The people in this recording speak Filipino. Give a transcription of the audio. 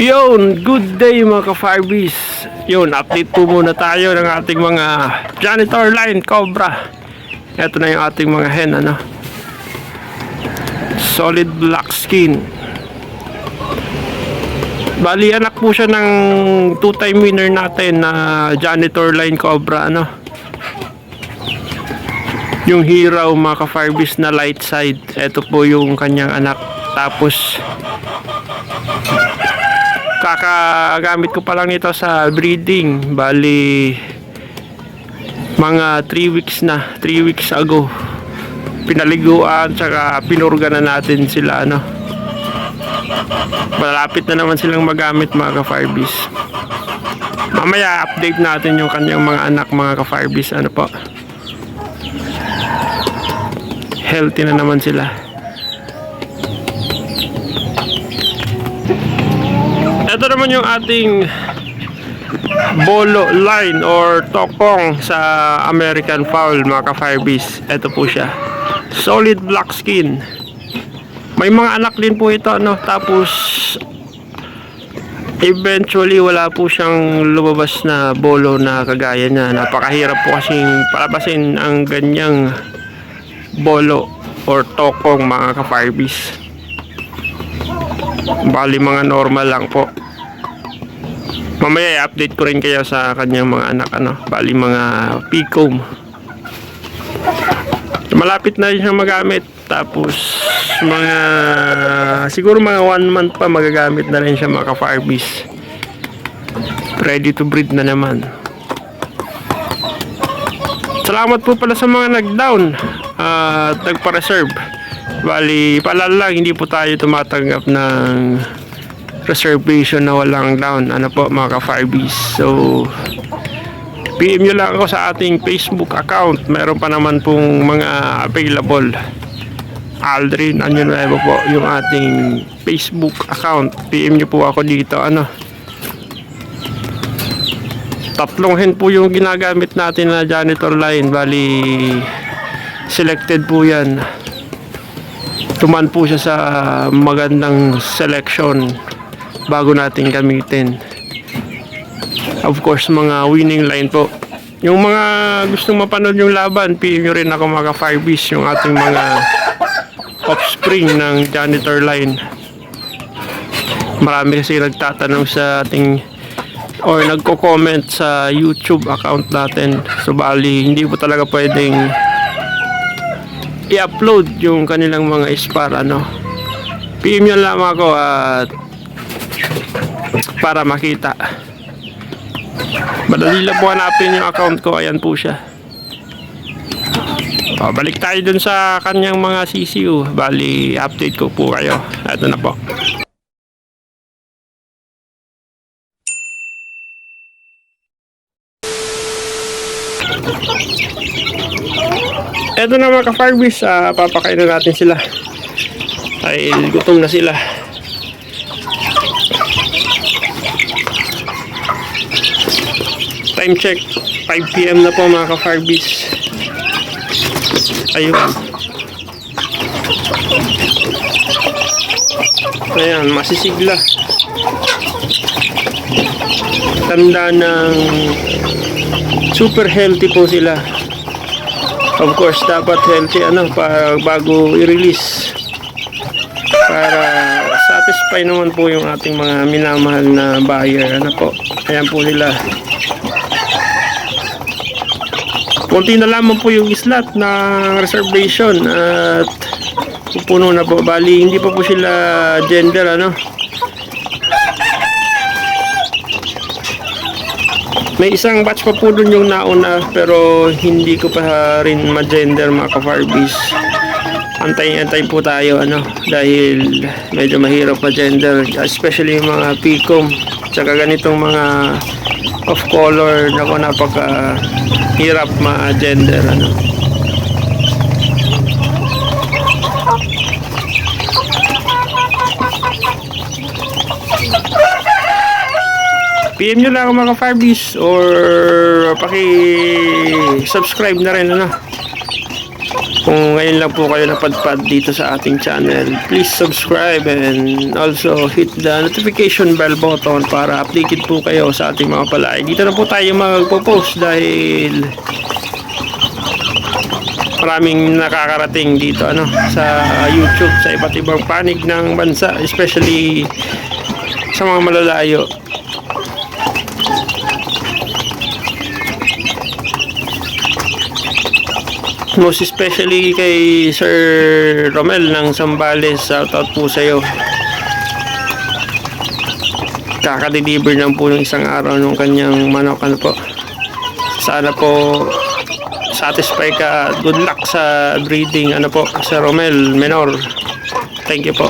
Yun, good day mga ka-Firebees. Yun, update po muna tayo ng ating mga janitor line Cobra. Ito na yung ating mga hen, ano. Solid black skin. Bali, anak po siya ng two-time winner natin na janitor line Cobra, ano. Yung hero mga ka-Firebees na light side. Ito po yung kanyang anak. Tapos, kakagamit ko pa lang ito sa breeding. Bali mga 3 weeks na 3 weeks ago. Pinaliguan tsaka pinurga na natin sila ano. Malapit na naman silang magamit mga ka-firebees. Mamaya update natin yung kanyang mga anak mga ka-firebees. Ano po? Healthy na naman sila Ito naman yung ating bolo line or tokong sa American Fowl mga ka-firebees. Ito po siya. Solid black skin. May mga anak din po ito no. Tapos eventually wala po siyang lumabas na bolo na kagaya niya. Napakahirap po kasing palabasin ang ganyang bolo or tokong mga ka-firebees. Bali mga normal lang po. Mamaya i-update ko rin kayo sa kanyang mga anak ano, bali mga picom. Malapit na rin siyang magamit. Tapos mga siguro mga one month pa magagamit na rin siya mga ka-firebees. Ready to breed na naman. Salamat po pala sa mga nag-down at nagpa-reserve. Bali, paalala lang, hindi po tayo tumatanggap ng reservation na walang down. Ano po, mga ka-firebees. So, PM nyo lang ako sa ating Facebook account. Meron pa naman pong mga available. Aldrin, ano na po yung ating Facebook account. PM nyo po ako dito. Ano, tatlong hen po yung ginagamit natin na janitor line. Bali, selected po yan tuman po siya sa magandang selection bago natin gamitin. Of course mga winning line po. Yung mga gustong mapanood yung laban PM nyo rin ako mga firebees yung ating mga offspring ng janitor line. Marami kasi nagtatanong sa ating or nagko-comment sa YouTube account natin. So bali hindi po talaga pwedeng i-upload yung kanilang mga spar ano. PM nyo lang ako at para makita. Madali lang po yung account ko. Ayan po siya. O, balik tayo dun sa kanyang mga CCU bali update ko po kayo. Eto na po. Eto na mga ka-firebees, uh, papakainin natin sila. Ay, gutom na sila. Time check, 5pm na po mga ka-firebees. Ayun. Ayan, masisigla. Tanda ng super healthy po sila. Of course, dapat healthy ano pa bago i-release para satisfy naman po yung ating mga minamahal na buyer. Ano po? Ayan po nila. Kunti na lamang po yung slot na reservation at pupuno na po. Bali, hindi pa po sila gender ano. May isang batch pa po dun yung nauna pero hindi ko pa rin ma-gender mga ka-farbies. Antay-antay po tayo ano dahil medyo mahirap ma-gender especially yung mga picom tsaka ganitong mga off color nako napaka hirap ma-gender ano. PM nyo lang ako mga Firebees or paki-subscribe na rin ano. Kung ngayon lang po kayo napadpad dito sa ating channel, please subscribe and also hit the notification bell button para updated po kayo sa ating mga palay. Dito na po tayo magpo-post dahil maraming nakakarating dito ano sa YouTube sa iba't ibang panig ng bansa especially sa mga malalayo most especially kay Sir Romel ng Sambales shout out po sa iyo kakadeliver lang po ng isang araw ng kanyang manok ano po. Sana po satisfy ka. Good luck sa breeding ano po sa Romel Menor. Thank you po